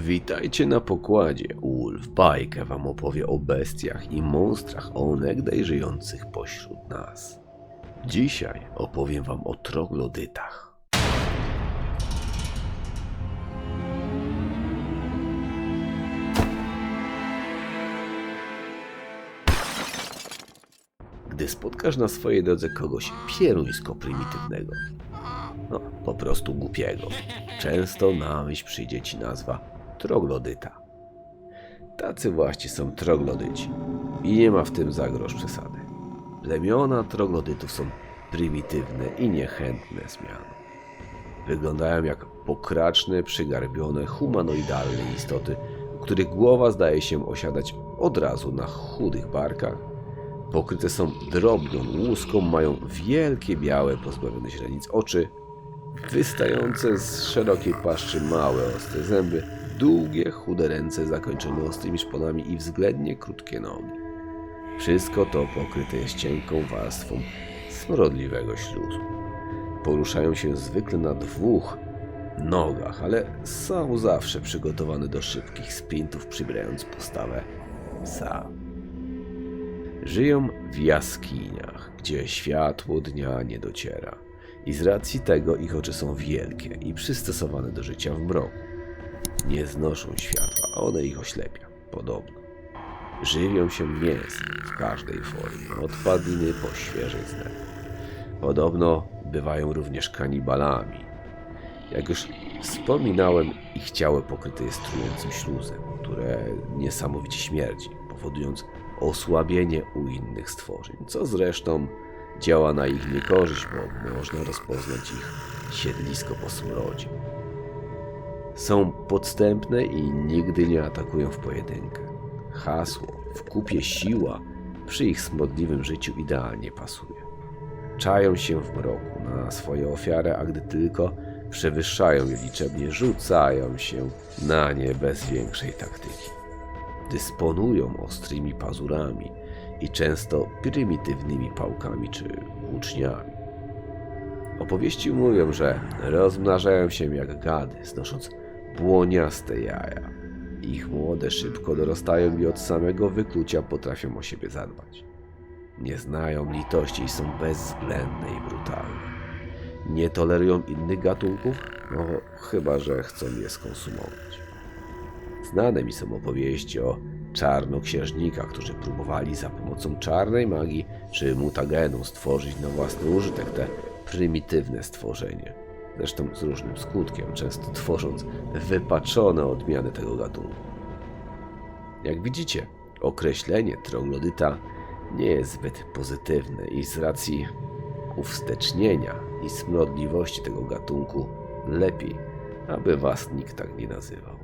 Witajcie na pokładzie. Ulf bajkę wam opowie o bestiach i monstrach onegdaj żyjących pośród nas. Dzisiaj opowiem wam o troglodytach. Gdy spotkasz na swojej drodze kogoś pieruńsko prymitywnego, no po prostu głupiego, często na myśl przyjdzie ci nazwa troglodyta. Tacy właśnie są troglodyci i nie ma w tym za grosz przesady. Plemiona troglodytów są prymitywne i niechętne zmian. Wyglądają jak pokraczne, przygarbione, humanoidalne istoty, których głowa zdaje się osiadać od razu na chudych barkach. Pokryte są drobną łuską, mają wielkie, białe, pozbawione źrenic oczy, wystające z szerokiej paszczy małe, ostre zęby, długie, chude ręce zakończone ostrymi szponami i względnie krótkie nogi. Wszystko to pokryte jest cienką warstwą smrodliwego śluzu. Poruszają się zwykle na dwóch nogach, ale są zawsze przygotowane do szybkich sprintów, przybierając postawę psa. Żyją w jaskiniach, gdzie światło dnia nie dociera. I z racji tego ich oczy są wielkie i przystosowane do życia w mroku. Nie znoszą światła, a one ich oślepia, podobno. Żywią się mięsem w każdej formie, od padliny po świeżej zlew. Podobno bywają również kanibalami. Jak już wspominałem, ich ciało pokryte jest trującym śluzem, które niesamowicie śmierdzi, powodując osłabienie u innych stworzeń, co zresztą działa na ich niekorzyść, bo można rozpoznać ich siedlisko po smrodzie. Są podstępne i nigdy nie atakują w pojedynkę. Hasło w kupie siła przy ich smodliwym życiu idealnie pasuje. Czają się w mroku na swoje ofiary, a gdy tylko przewyższają je liczebnie, rzucają się na nie bez większej taktyki. Dysponują ostrymi pazurami i często prymitywnymi pałkami czy włóczniami. Opowieści mówią, że rozmnażają się jak gady, znosząc błoniaste jaja. Ich młode szybko dorastają i od samego wyklucia potrafią o siebie zadbać. Nie znają litości i są bezwzględne i brutalne. Nie tolerują innych gatunków, no chyba że chcą je skonsumować. Znane mi są opowieści o czarnoksiężnikach, którzy próbowali za pomocą czarnej magii czy mutagenu stworzyć na własny użytek te prymitywne stworzenie. Zresztą z różnym skutkiem, często tworząc wypaczone odmiany tego gatunku. Jak widzicie, określenie troglodyta nie jest zbyt pozytywne i z racji uwstecznienia i smrodliwości tego gatunku lepiej, aby was nikt tak nie nazywał.